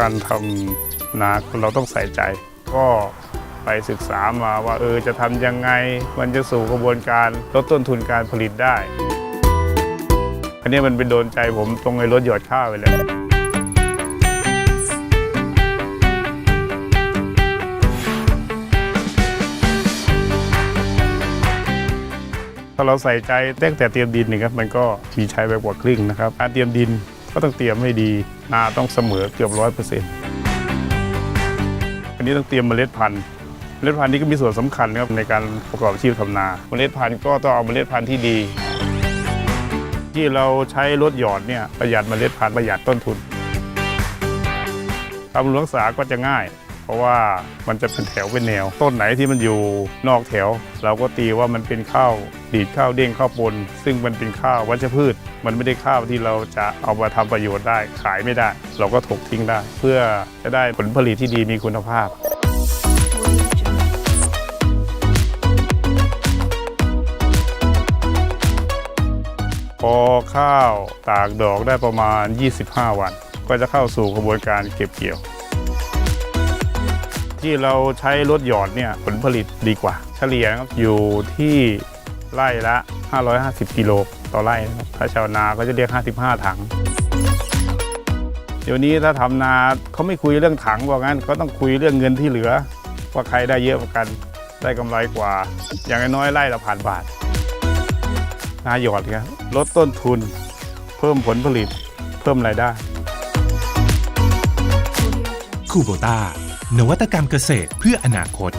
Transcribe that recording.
การทำนาเราต้องใส่ใจ ก็ไปศึกษามาว่าเออจะทำยังไง มันจะสู่กระบวนการลดต้นทุนการผลิตได้อันนี้มันเป็นโดนใจผมตรงไอ้รถหยอดข้าวไปเลยถ้าเราใส่ใจตั้งแต่เตรียมดินนี่ครับมันก็มีใช้ไปกว่าครึ่งนะครับการเตรียมดิน ก็ต้องเตรียมให้ดีนาต้องเสมอเกือบร้อยเปอร์เซ็นต์อันนี้ต้องเตรียมเมล็ดพันธุ์เมล็ดพันธุ์นี้ก็มีส่วนสำคัญครับในการประกอบอาชีพทำนาเมล็ดพันธุ์ก็ต้องเอาเมล็ดพันธุ์ที่ดี ที่เราใช้รถหยอดเนี่ยประหยัดเมล็ดพันธุ์ประหยัดต้นทุนทำรักษาก็จะง่าย ราะว่ามันจะเป็นแถวเป็นแนว ต้นไหนที่มันอยู่นอกแถว เราก็ตีว่ามันเป็นข้าวดีดข้าวเด้งข้าวปน ซึ่งมันเป็นข้าววัชพืช มันไม่ได้ข้าวที่เราจะเอามาทำประโยชน์ได้ ขายไม่ได้ เราก็ถกทิ้งได้ เพื่อจะได้ผลผลิตที่ดีมีคุณภาพพอข้าวตากดอกได้ประมาณ 25 วัน ก็จะเข้าสู่กระบวนการเก็บเกี่ยว ที่เราใช้รถหยอดเนี่ยผลผลิตดีกว่า เฉลี่ยอยู่ที่ไร่ละ 550 กิโลต่อไร่นะครับถ้าชาวนาก็จะเรียก 55 ถัง เดี๋ยวนี้ถ้าทำนาเขาไม่คุยเรื่องถังว่างั้นเขาต้องคุยเรื่องเงินที่เหลือ ว่าใครได้เยอะกว่ากันได้กำไรกว่า อย่างน้อยไร่ละผ่านบาท นาหยอดครับลดต้นทุน เพิ่มผลผลิต เพิ่มรายได้คูโบต้า นวัตกรรมเกษตรเพื่ออนาคต